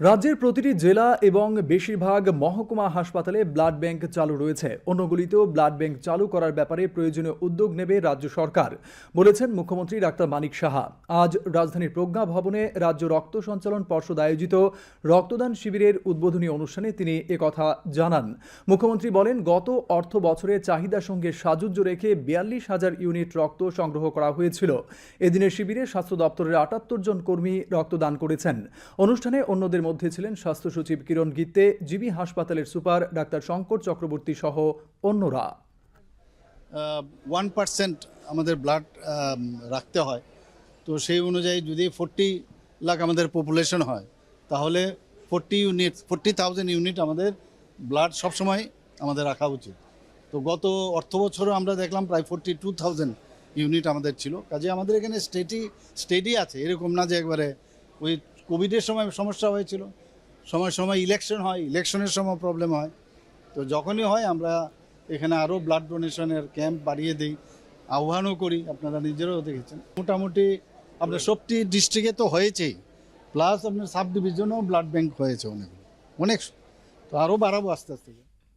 রাজ্যের প্রতিটি জেলা এবং বেশিরভাগ মহকুমা হাসপাতালে ব্লাড ব্যাংক চালু রয়েছে। অন্যগুলিতেও ব্লাড ব্যাংক চালু করার ব্যাপারে প্রয়োজনীয় উদ্যোগ নেবে রাজ্য সরকার, বলেছেন মুখ্যমন্ত্রী ডাক্তার মানিক সাহা। আজ রাজধানীর প্রজ্ঞা ভবনে রাজ্য রক্ত সঞ্চালন পর্ষদ আয়োজিত রক্তদান শিবিরের উদ্বোধনী অনুষ্ঠানে তিনি একথা জানান। মুখ্যমন্ত্রী বলেন, গত অর্থ বছরে চাহিদার সঙ্গে সাজুজ্য রেখে বিয়াল্লিশ হাজার ইউনিট রক্ত সংগ্রহ করা হয়েছিল। এদিনের শিবিরে স্বাস্থ্য দপ্তরের আটাত্তর জন কর্মী রক্তদান করেছেন। অনুষ্ঠানে অন্যদের মধ্যে ছিলেন স্বাস্থ্য সচিব কিরণ গিত্তে, জিবি হাসপাতালের সুপার ডাক্তার শঙ্কর চক্রবর্তী সহ অন্যরা। ওয়ান পার্সেন্ট আমাদের ব্লাড রাখতে হয়। তো সেই অনুযায়ী যদি ফোরটি লাখ আমাদের পপুলেশন হয়, তাহলে forty unit forty thousand unit আমাদের ব্লাড সবসময় আমাদের রাখা উচিত। তো গত অর্থ বছরও আমরা দেখলাম প্রায় ফোরটি টু থাউজেন্ড ইউনিট আমাদের ছিল। কাজে আমাদের এখানে স্টেটি স্টেডি আছে, এরকম না যে একবারে ওই কোভিডের সময় সমস্যা হয়েছিল। সময় সময় ইলেকশন হয় ইলেকশনের সময় প্রবলেম হয়। তো যখনই হয়, আমরা এখানে আরও ব্লাড ডোনেশনের ক্যাম্প বাড়িয়ে দিই। আহ্বানও করি, আপনারা নিজেরাও দেখেছেন। মোটামুটি আপনার সবটি ডিস্ট্রিক্টে তো হয়েছেই। প্লাস আপনার সাব ডিভিশনেও ব্লাড ব্যাঙ্ক হয়েছে অনেক অনেক। তো আরও বাড়াবো আস্তে আস্তে।